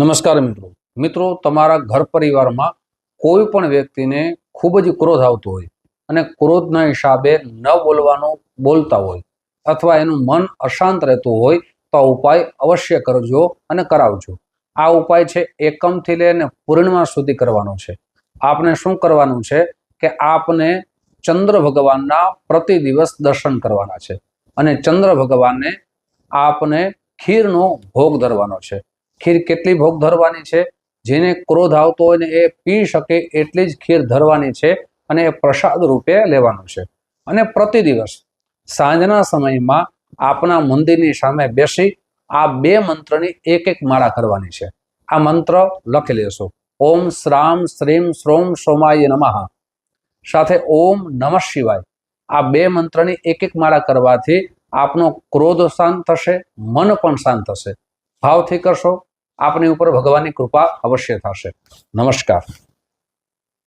નમસ્કાર મિત્રો. મિત્રો, તમારા ઘર પરિવારમાં કોઈ પણ વ્યક્તિને ખૂબ જ ક્રોધ આવતો હોય અને ક્રોધના હિસાબે ન બોલવાનું બોલતા હોય અથવા એનું મન અશાંત રહેતું હોય તો આ ઉપાય અવશ્ય કરજો અને કરાવજો. આ ઉપાય છે એકમથી લઈને પૂર્ણિમા સુધી કરવાનો છે. આપને શું કરવાનું છે કે આપને ચંદ્ર ભગવાનના પ્રતિ દિવસ દર્શન કરવાના છે અને ચંદ્ર ભગવાનને આપને ખીરનો ભોગ ધરવાનો છે. ખીર કેટલી ભોગ ધરવાની છે? જેને ક્રોધ આવતો હોય ને એ પી શકે એટલી જ ખીર ધરવાની છે અને એ પ્રસાદ રૂપે લેવાનું છે. અને પ્રતિ દિવસ સાંજના સમયમાં આપના મંદિરની સામે બેસી આ બે મંત્રની એક એક માળા કરવાની છે. આ મંત્ર લખી લેશો. ઓમ શ્રામ શ્રીમ શ્રોમ સોમાય નમઃ. સાથે ઓમ નમઃ શિવાય. આ બે મંત્રની એક એક માળા કરવાથી આપનો ક્રોધ શાંત થશે, મન પણ શાંત થશે. ભાવથી કરશો આપની ઉપર ભગવાનની કૃપા અવશ્ય થશે. નમસ્કાર.